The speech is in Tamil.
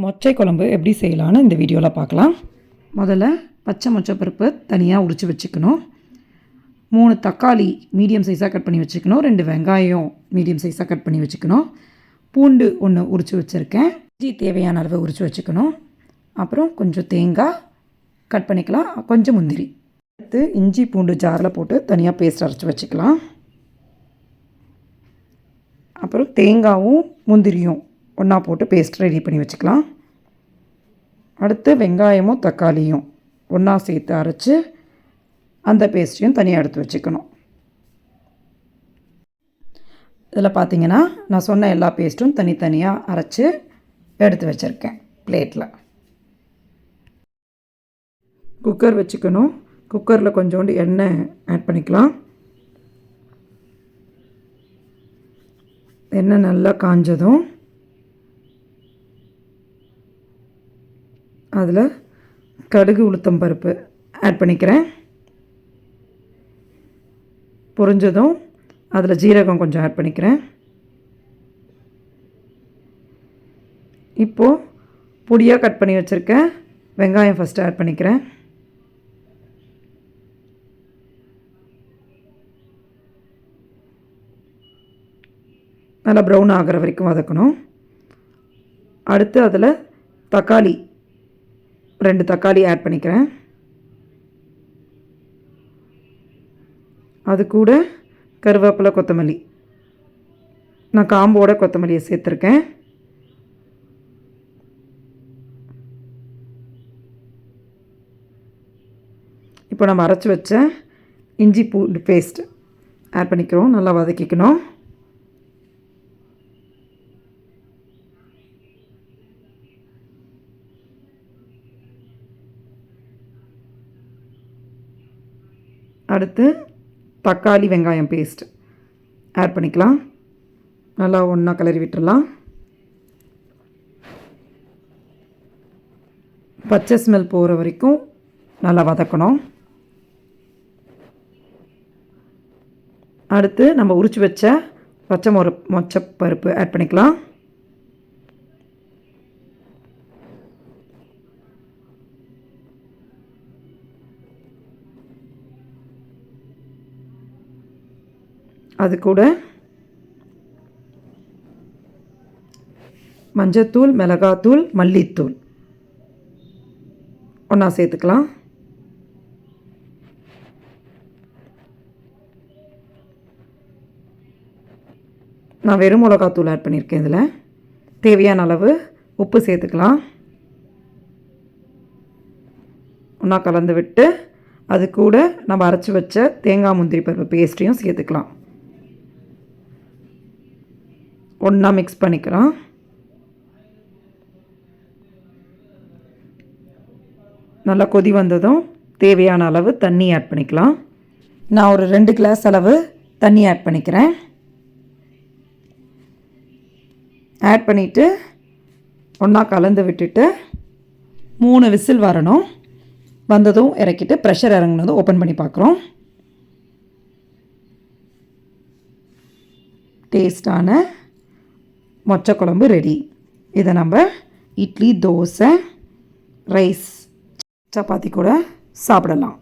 மொச்சை குழம்பு எப்படி செய்யலான்னு இந்த வீடியோவில் பார்க்கலாம். முதல்ல பச்சை மொச்சை பருப்பு தனியாக உரித்து வச்சுக்கணும். மூணு தக்காளி மீடியம் சைஸாக கட் பண்ணி வச்சுக்கணும். ரெண்டு வெங்காயம் மீடியம் சைஸாக கட் பண்ணி வச்சுக்கணும். பூண்டு ஒன்று உரித்து வச்சுருக்கேன். இஞ்சி தேவையான அளவு உரித்து வச்சுக்கணும். அப்புறம் கொஞ்சம் தேங்காய் கட் பண்ணிக்கலாம். கொஞ்சம் முந்திரி. அடுத்து இஞ்சி பூண்டு ஜாரில் போட்டு தனியாக பேஸ்ட் அரைச்சி வச்சுக்கலாம். அப்புறம் தேங்காயும் முந்திரியும் ஒன்றா போட்டு பேஸ்ட் ரெடி பண்ணி வச்சுக்கலாம். அடுத்து வெங்காயமும் தக்காளியும் ஒன்றா சேர்த்து அரைச்சி அந்த பேஸ்ட்டையும் தனியாக எடுத்து வச்சுக்கணும். இதில் பார்த்தீங்கன்னா நான் சொன்ன எல்லா பேஸ்ட்டும் தனித்தனியாக அரைச்சி எடுத்து வச்சுருக்கேன் பிளேட்டில் குக்கர் வச்சுக்கணும். குக்கரில் கொஞ்சோண்டு எண்ணெய் ஆட் பண்ணிக்கலாம். எண்ணெய் நல்லா காஞ்சதும் அதில் கடுகு உளுத்தம் பருப்பு ஆட் பண்ணிக்கிறேன். பொரிஞ்சதும் அதில் ஜீரகம் கொஞ்சம் ஆட் பண்ணிக்கிறேன். இப்போது பொடியாக கட் பண்ணி வச்சுருக்கேன் வெங்காயம் ஃபஸ்ட்டு ஆட் பண்ணிக்கிறேன். நல்லா ப்ரௌன் ஆகிற வரைக்கும் வதக்கணும். அடுத்து அதில் தக்காளி ரெண்டு தக்காளி ஆட் பண்ணிக்கிறேன். அது கூட கருவேப்பிலை கொத்தமல்லி. நான் காம்போட கொத்தமல்லியை சேர்த்துருக்கேன். இப்போ நம்ம அரைச்சி வச்ச இஞ்சி பூண்டு பேஸ்ட் ஆட் பண்ணிக்கிறோம். நல்லா வதக்கிக்கணும். அடுத்து தக்காளி வெங்காயம் பேஸ்ட் ஆட் பண்ணிக்கலாம். நல்லா ஒன்றா கிளறி விட்டுறலாம். பச்சை ஸ்மெல் போகிற வரைக்கும் நல்லா வதக்கணும். அடுத்து நம்ம உரிச்சு வச்ச பச்சை மொர மொச்சை பருப்பு ஆட் பண்ணிக்கலாம். அது கூட மஞ்சத்தூள் மிளகாத்தூள் மல்லித்தூள். ஒன்றா சேர்த்துக்கலாம். நான் வெறும் மிளகாத்தூள் ஆட் பண்ணியிருக்கேன் இதில். தேவையான அளவு உப்பு சேர்த்துக்கலாம். ஒன்றா கலந்து விட்டு அது கூட நம்ம அரைச்சி வச்ச தேங்காய் முந்திரி பருப்பு பேஸ்ட்ரியும் சேர்த்துக்கலாம். ஒன்றா மிக்ஸ் பண்ணிக்கிறோம். நல்லா கொதி வந்ததும் தேவையான அளவு தண்ணி ஆட் பண்ணிக்கலாம். நான் ஒரு ரெண்டு கிளாஸ் அளவு தண்ணி ஆட் பண்ணிக்கிறேன். ஆட் பண்ணிவிட்டு ஒன்றா கலந்து விட்டுட்டு மூணு விசில் வரணும். வந்ததும் இறக்கிட்டு ப்ரெஷர் இறங்குனதும் ஓப்பன் பண்ணி பார்க்குறோம். டேஸ்டான மொச்ச குழம்பு ரெடி இதை நம்ம இட்லி தோசை ரைஸ் சப்பாத்தி கூட சாப்பிடலாம்.